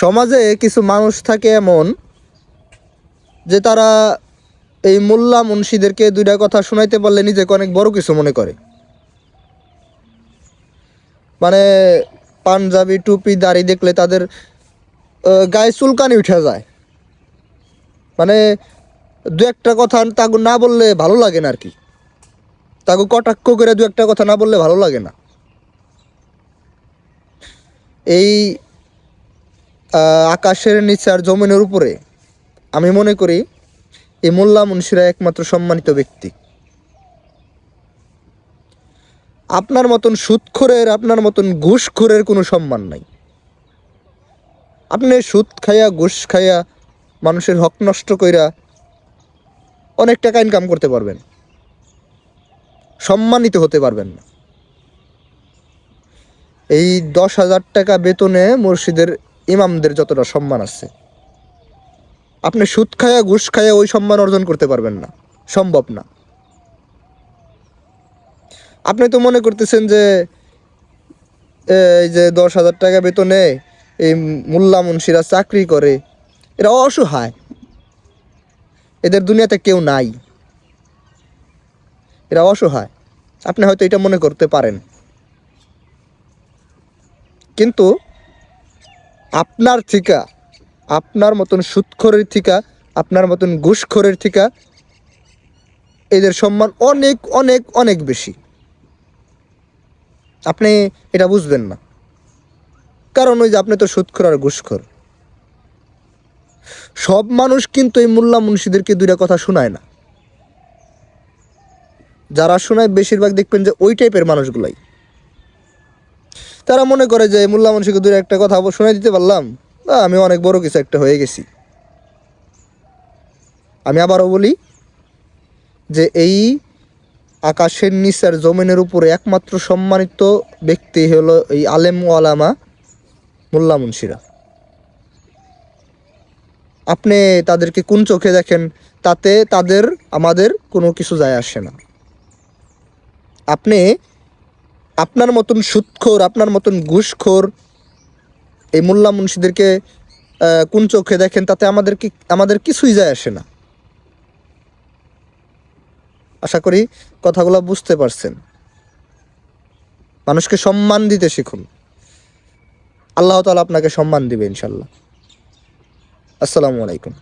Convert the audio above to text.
সমাজে কিছু মানুষ থাকে এমন যে তারা এই মোল্লা মুন্সিদেরকে দুইটা কথা শোনাইতে পারলে নিজেকে অনেক বড় কিছু মনে করে। মানে পাঞ্জাবি, টুপি, দাড়ি দেখলে তাদের গায়ে চুলকানি উঠে যায়। মানে দু একটা কথা তাকে না বললে ভালো লাগে না আর কি তাকে কটাক্ষ করে দু একটা কথা না বললে ভালো লাগে না। এই আকাশের নিচে আর জমিনের উপরে। আমি মনে করি এই মোল্লা মুন্সিরা একমাত্র সম্মানিত ব্যক্তি। আপনার মতন সুদখোরের আপনার মতন ঘুষখোরের কোনো সম্মান নাই। আপনি সুদ খাইয়া, ঘুষ খাইয়া, মানুষের হক নষ্ট কইরা অনেক টাকা ইনকাম করতে পারবেন। সম্মানিত হতে পারবেন না। এই দশ হাজার টাকা বেতনে মসজিদের ইমামদের যতটা সম্মান আছে। আপনি সুদ খায়া, ঘুষ খায়া ওই সম্মান অর্জন করতে পারবেন না। সম্ভব না। আপনি তো মনে করতেছেন যে এই যে দশ হাজার টাকা বেতনে এই মোল্লা মুন্সিরা চাকরি করে, এরা অসহায়। এদের দুনিয়াতে কেউ নাই। এরা অসহায়। আপনি হয়তো এটা মনে করতে পারেন। কিন্তু আপনার থিকা আপনার মতন সুৎখরের থিকা আপনার মতন ঘুষখোরের থিকা এদের সম্মান অনেক অনেক অনেক বেশি। আপনি এটা বুঝবেন না। কারণ ওই যে আপনি তো সুৎখর আর ঘুষখোর। সব মানুষ কিন্তু এই মোল্লা মুন্সিদেরকে দুইটা কথা শোনায় না। যারা শোনায়, বেশিরভাগ দেখবেন যে ওই টাইপের মানুষগুলাই। তারা মনে করে যে মোল্লা মুন্সিকে দুই একটা কথা শোনাই দিতে পারলাম। আহ, আমি অনেক বড় কিছু একটা হয়ে গেছি। আমি আবারও বলি যে এই আকাশের নিচার জমিনের উপরে একমাত্র সম্মানিত ব্যক্তি হলো এই আলেম ও আলামা মোল্লা মুন্সিরা। আপনি তাদেরকে কোন চোখে দেখেন তাতে তাদের আমাদের কোনো কিছু যায় আসে না। আপনি আপনার মতন সুৎখোর, আপনার মতন ঘুষখোর এই মোল্লা মুন্সিদেরকে কোন চোখে দেখেন তাতে আমাদের কি আমাদের কিছুই যায় আসে না। আশা করি কথাগুলো বুঝতে পারছেন। মানুষকে সম্মান দিতে শিখুন। আল্লাহ তালা আপনাকে সম্মান দিবে ইনশাল্লাহ আসসালামু আলাইকুম।